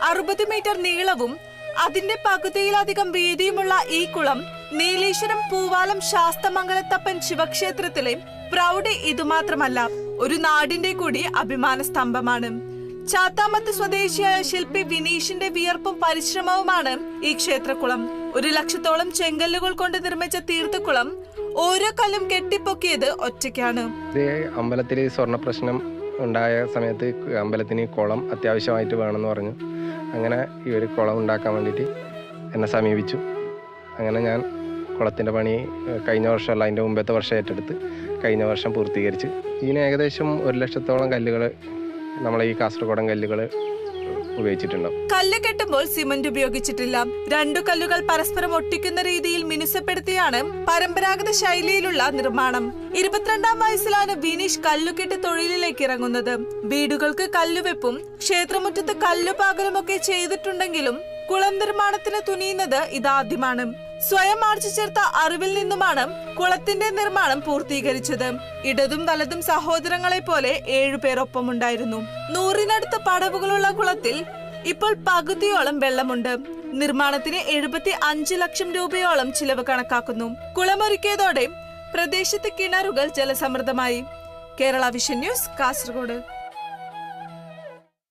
അറുപത് മീറ്റർ നീളവും അതിന്റെ പകുതിയിലധികം വീതിയുമുള്ള ഈ കുളം നീലേശ്വരം പൂവാലം ശാസ്തമംഗലത്തപ്പൻ ശിവക്ഷേത്രത്തിലെ പ്രൗഢി ഇതുമാത്രമല്ല ഒരു നാടിന്റെ കൂടി അഭിമാന സ്തംഭമാണ്. ചാത്താമത്ത് സ്വദേശിയായ ശില്പി വിനീഷിന്റെ വിയർപ്പും പരിശ്രമവുമാണ് ഈ ക്ഷേത്രക്കുളം. ഒരു ലക്ഷത്തോളം ചെങ്കല്ലുകൾ കൊണ്ട് നിർമ്മിച്ച തീർത്ഥക്കുളം ഓരോ കല്ലും കെട്ടിപ്പൊക്കിയത് ഒറ്റയ്ക്കാണ്. അമ്പലത്തിലെ സ്വർണ പ്രശ്നം ഉണ്ടായ സമയത്ത് അമ്പലത്തിന് കുളം അത്യാവശ്യമായിട്ട് വേണമെന്ന് പറഞ്ഞു. അങ്ങനെ ഈ ഒരു കുളം ഉണ്ടാക്കാൻ വേണ്ടിയിട്ട് എന്നെ സമീപിച്ചു. അങ്ങനെ ഞാൻ കുളത്തിന്റെ പണി കഴിഞ്ഞ വർഷമല്ല അതിന്റെ മുമ്പത്തെ വർഷം ഏറ്റെടുത്ത് കഴിഞ്ഞ വർഷം പൂർത്തീകരിച്ച്. ഇതിന് ഏകദേശം ഒരു ലക്ഷത്തോളം കല്ലുകൾ നമ്മളെ ഈ കാസർഗോഡൻ കല്ലുകൾ ഉപയോഗിച്ചിട്ടുണ്ടാവും. കല്ല് കെട്ടുമ്പോൾ സിമന്റ് ഉപയോഗിച്ചിട്ടില്ല. രണ്ടു കല്ലുകൾ പരസ്പരം ഒട്ടിക്കുന്ന രീതിയിൽ മിനുസപ്പെടുത്തിയാണ് പരമ്പരാഗത ശൈലിയിലുള്ള നിർമ്മാണം. ഇരുപത്തിരണ്ടാം വയസ്സിലാണ് വിനീഷ് കല്ലുകെട്ട് തൊഴിലിലേക്ക് ഇറങ്ങുന്നത്. വീടുകൾക്ക് കല്ലുവെപ്പും ക്ഷേത്രമുറ്റത്ത് കല്ലുപാകലുമൊക്കെ ചെയ്തിട്ടുണ്ടെങ്കിലും കുളം നിർമ്മാണത്തിന് തുനിയുന്നത് ഇതാദ്യമാണ്. സ്വയം ആർജിച്ച അറിവിൽ നിന്നുമാണ് കുളത്തിന്റെ നിർമ്മാണം പൂർത്തീകരിച്ചത്. ഇടതും വലതും സഹോദരങ്ങളെ പോലെ ഏഴുപേർ ഒപ്പമുണ്ടായിരുന്നു നൂറിനടുത്ത് പടവുകളുള്ള കുളത്തിൽ ഇപ്പോൾ പകുതിയോളം വെള്ളമുണ്ട്. നിർമ്മാണത്തിന് എഴുപത്തി അഞ്ച് ലക്ഷം രൂപയോളം ചിലവ് കണക്കാക്കുന്നു. കുളമൊരുക്കിയതോടെ പ്രദേശത്ത് കിണറുകൾ ജലസമൃദ്ധമായി. Kerala vision news Kasaragod.